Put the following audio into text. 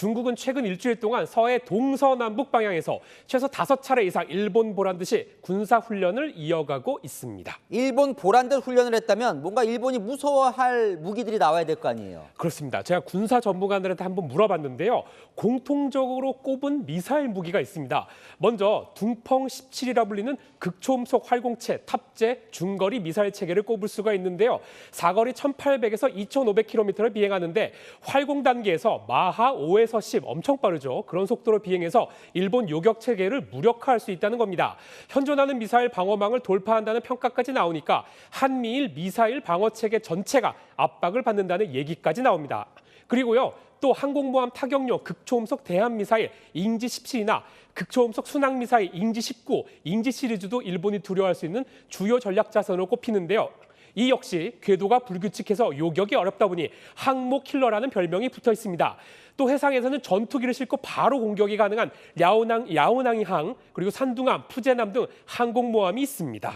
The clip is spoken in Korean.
중국은 최근 일주일 동안 서해 동서남북 방향에서 최소 다섯 차례 이상 일본 보란 듯이 군사 훈련을 이어가고 있습니다. 일본 보란 듯 훈련을 했다면 뭔가 일본이 무서워할 무기들이 나와야 될 거 아니에요. 그렇습니다. 제가 군사 전문가들한테 한번 물어봤는데요. 공통적으로 꼽은 미사일 무기가 있습니다. 먼저 둥펑 17이라 불리는 극초음속 활공체 탑재 중거리 미사일 체계를 꼽을 수가 있는데요. 사거리 1,800에서 2,500km를 비행하는데 활공 단계에서 마하 5에서 10 엄청 빠르죠. 그런 속도로 비행해서 일본 요격 체계를 무력화할 수 있다는 겁니다. 현존하는 미사일 방어망을 돌파한다는 평가까지 나오니까 한미일 미사일 방어 체계 전체가 압박을 받는다는 얘기까지 나옵니다. 그리고요. 또 항공모함 타격용 극초음속 대한미사일 인지 17이나 극초음속 순항미사일 인지 19, 인지 시리즈도 일본이 두려워할 수 있는 주요 전략 자산으로 꼽히는데요. 이 역시 궤도가 불규칙해서 요격이 어렵다 보니 항모 킬러라는 별명이 붙어 있습니다. 또 해상에서는 전투기를 싣고 바로 공격이 가능한 야오낭, 야오낭이항 그리고 산둥함, 푸제남 등 항공모함이 있습니다.